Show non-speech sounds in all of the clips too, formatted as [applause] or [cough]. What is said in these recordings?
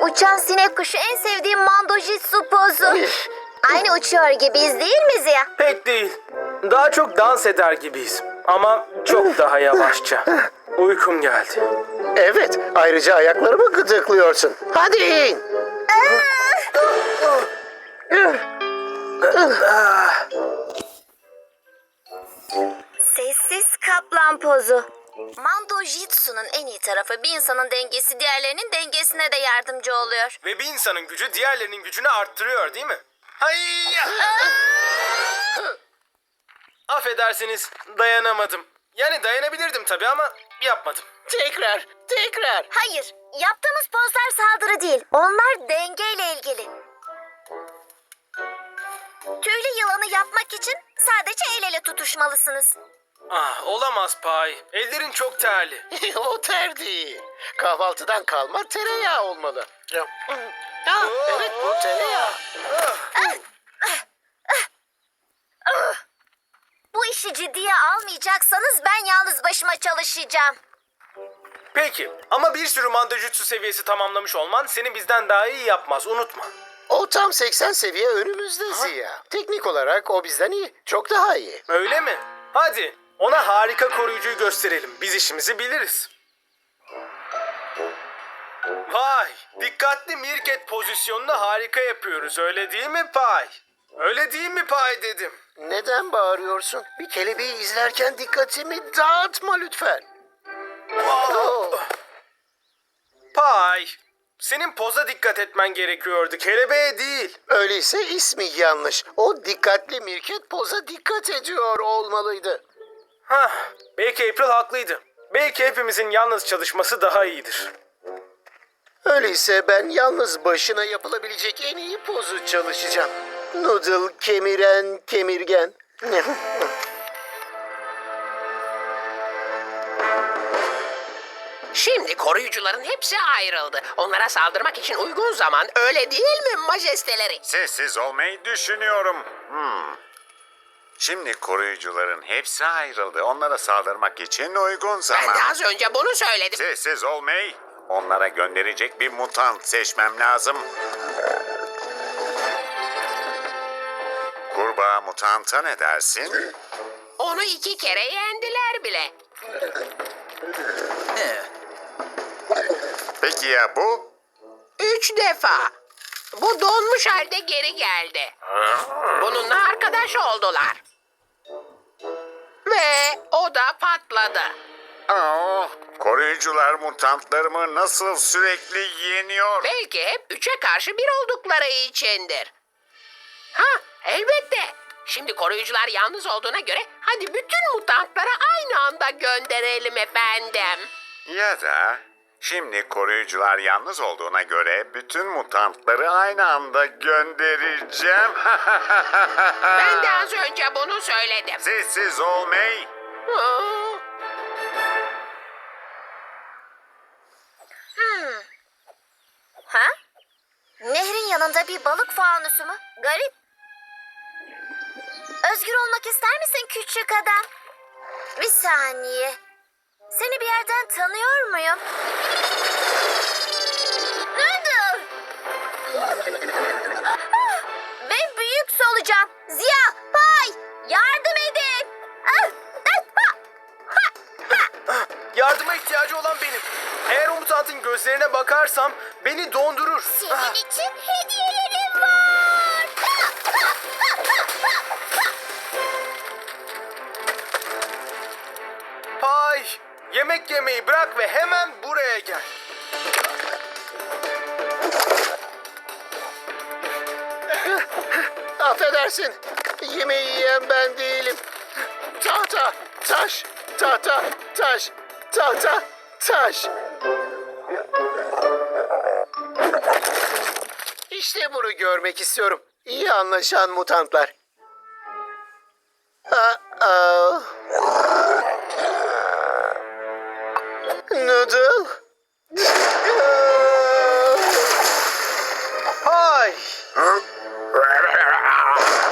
uçan sinek kuşu en sevdiğim mandojitsu pozu. Aynı uçuyor gibiyiz değil mi Ziya? Pek değil. Daha çok dans eder gibiyiz. Ama çok daha yavaşça. Uykum geldi. Evet, ayrıca ayaklarımı gıdıklıyorsun. Hadi in. Sessiz kaplan pozu. Mando Jitsu'nun en iyi tarafı bir insanın dengesi diğerlerinin dengesine de yardımcı oluyor. Ve bir insanın gücü diğerlerinin gücünü arttırıyor değil mi? Hayya! [laughs] Affedersiniz dayanamadım. Yani dayanabilirdim tabii ama yapmadım. Tekrar, tekrar. Hayır, yaptığımız pozlar saldırı değil. Onlar dengeyle ilgili. Tüylü yılanı yapmak için sadece el ele tutuşmalısınız. Ah olamaz Pay. Ellerin çok terli. [laughs] o ter değil. Kahvaltıdan kalma tereyağı olmalı. Ha, evet bu tereyağı. Bu işi ciddiye almayacaksanız ben yalnız başıma çalışacağım. Peki ama bir sürü mandajutsu seviyesi tamamlamış olman seni bizden daha iyi yapmaz unutma. O tam 80 seviye önümüzde Ziya. Teknik olarak o bizden iyi. Çok daha iyi. Öyle mi? Hadi ona harika koruyucuyu gösterelim. Biz işimizi biliriz. Vay! Dikkatli mirket pozisyonunu harika yapıyoruz öyle değil mi Pay? Öyle değil mi Pay dedim. Neden bağırıyorsun? Bir kelebeği izlerken dikkatimi dağıtma lütfen. Oo. Pay! Senin poza dikkat etmen gerekiyordu kelebeğe değil. Öyleyse ismi yanlış. O dikkatli mirket poza dikkat ediyor olmalıydı. Hah, belki April haklıydı. Belki hepimizin yalnız çalışması daha iyidir. Öyleyse ben yalnız başına yapılabilecek en iyi pozu çalışacağım. Noodle kemiren kemirgen. [laughs] Şimdi koruyucuların hepsi ayrıldı. Onlara saldırmak için uygun zaman öyle değil mi majesteleri? Sessiz olmayı düşünüyorum. Hmm. Şimdi koruyucuların hepsi ayrıldı. Onlara saldırmak için uygun Ben zaman. de az önce bunu söyledim. Sessiz olmayı. Onlara gönderecek bir mutant seçmem lazım. Kurbağa mutanta ne dersin? Onu iki kere yendiler bile. Peki ya bu? Üç defa. Bu donmuş halde geri geldi. Bununla arkadaş oldular. Ve o da patladı. Aa, koruyucular mutantlarımı nasıl sürekli yeniyor? Belki hep üçe karşı bir oldukları içindir. Ha elbette. Şimdi koruyucular yalnız olduğuna göre hadi bütün mutantları aynı anda gönderelim efendim. Ya da şimdi koruyucular yalnız olduğuna göre bütün mutantları aynı anda göndereceğim. [laughs] Ben de az önce bunu söyledim. Sessiz ol May. Aa, Ha? Nehrin yanında bir balık fanusu mu? Garip. Özgür olmak ister misin küçük adam? Bir saniye. Seni bir yerden tanıyor muyum? Noodle! Ben büyük solucan. Ziya, Pay, yardım edin. Ah, ah, ah. Yardıma ihtiyacı olan benim. Eğer o mutantın gözlerine bakarsam beni dondurur. Senin için hediyelerim var. Pay! Yemek yemeyi bırak ve hemen buraya gel. Affedersin. Yemeği yiyen ben değilim. Tahta, taş, tahta, taş, tahta, taş. İşte bunu görmek istiyorum. İyi anlaşan mutantlar. Aa. Noodle. Hay.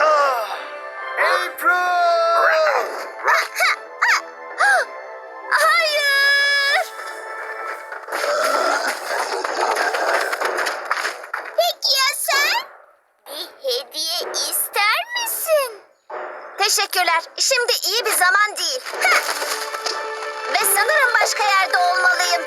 Ah, April. Hayır. Peki ya sen? Bir hediye ister misin? Teşekkürler. Şimdi iyi bir zaman değil. Heh. Sanırım başka yerde olmalıyım.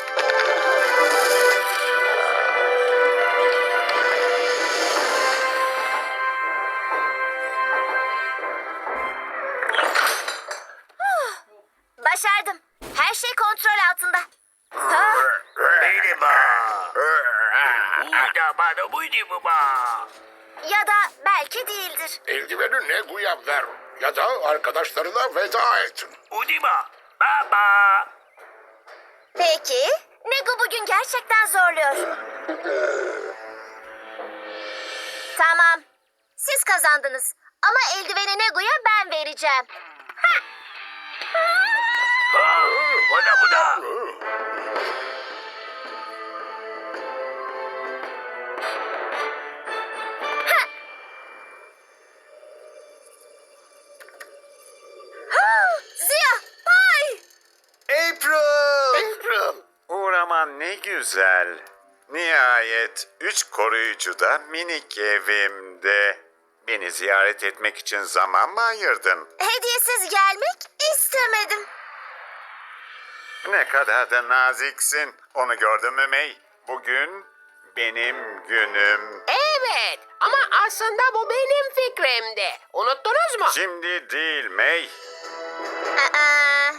Huh. Başardım. Her şey kontrol altında. Ha? Ya da belki değildir. Eldiveni Negu'ya ver ya da arkadaşlarına veda et. Peki. Nego bugün gerçekten zorluyor. Tamam. Siz kazandınız. Ama eldiveni Nego'ya ben vereceğim. Ziya! Güzel. Nihayet üç koruyucu da minik evimde. Beni ziyaret etmek için zaman mı ayırdın? Hediyesiz gelmek istemedim. Ne kadar da naziksin. Onu gördün mü May? Bugün benim günüm. Evet ama aslında bu benim fikrimdi. Unuttunuz mu? Şimdi değil May. Aa,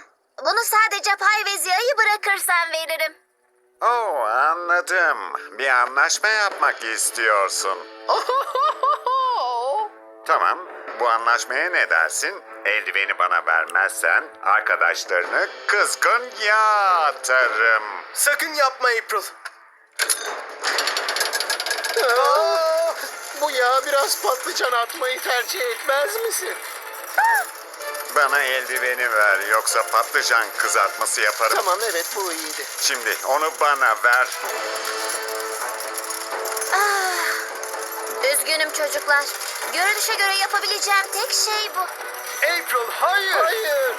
bunu sadece Pay ve Ziya'yı bırakırsan veririm. Oo anladım. Bir anlaşma yapmak istiyorsun. [laughs] Tamam. Bu anlaşmaya ne dersin? Eldiveni bana vermezsen arkadaşlarını kızgın yağ atarım. Sakın yapma April. Aa, bu yağa biraz patlıcan atmayı tercih etmez misin? Bana eldiveni ver yoksa patlıcan kızartması yaparım. Tamam evet bu iyiydi. Şimdi onu bana ver. Ah, üzgünüm çocuklar. Görünüşe göre yapabileceğim tek şey bu. April hayır. Hayır.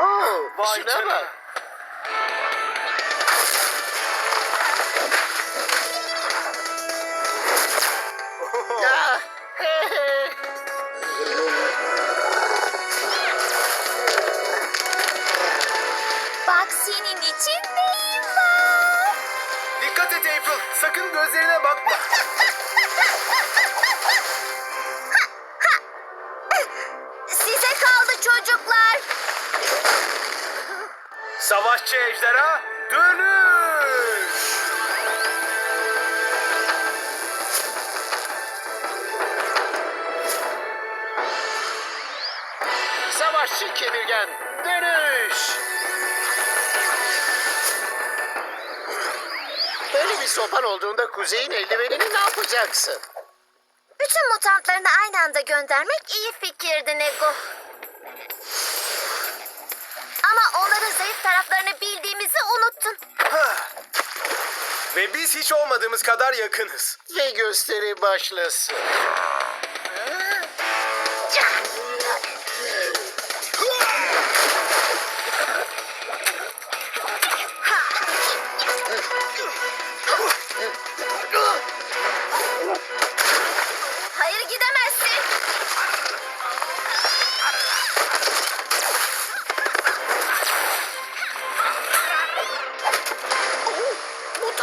Oh, Vay şuna bak. Sakın gözlerine bakma. Size kaldı çocuklar. Savaşçı ejderha dönüş. Savaşçı kemirgen dönüş. Bir sopan olduğunda kuzeyin eldivenini ne yapacaksın? Bütün mutantlarını aynı anda göndermek iyi fikirdi Nego. Ama onların zayıf taraflarını bildiğimizi unuttun. Ve biz hiç olmadığımız kadar yakınız. Ve gösteri başlasın.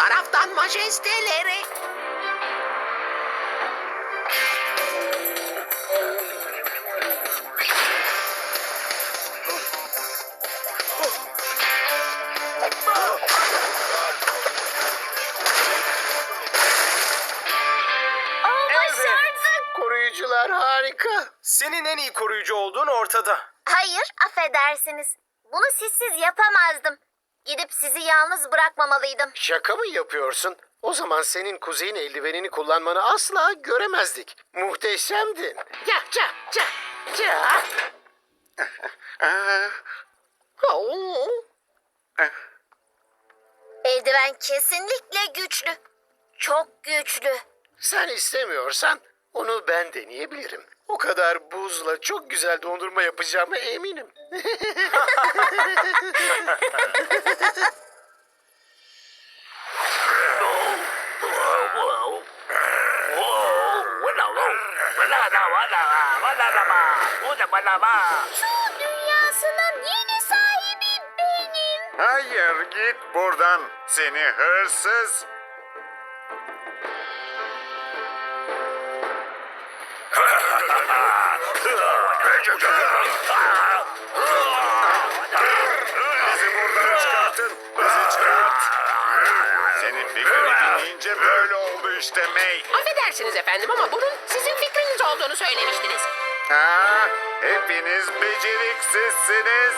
Taraftan majesteleri. Başardık. Koruyucular harika. Senin en iyi koruyucu olduğun ortada. Hayır, affedersiniz. Bunu sizsiz yapamazdım. Gidip sizi yalnız bırakmamalıydım. Şaka mı yapıyorsun? O zaman senin kuzeyin eldivenini kullanmanı asla göremezdik. Muhteşemdin. Ya ya ya ya. Aa, [laughs] Oo. Eldiven kesinlikle güçlü. Çok güçlü. Sen istemiyorsan onu ben deneyebilirim. O kadar buzla çok güzel dondurma yapacağıma eminim. Su dünyasının yeni sahibi benim. Hayır git buradan seni hırsız. Bizi buradan çıkartın. Bizi çıkart. Senin fikrini dinleyince böyle oldu işte May. Affedersiniz efendim ama bunun sizin fikriniz olduğunu söylemiştiniz. Ha, hepiniz beceriksizsiniz.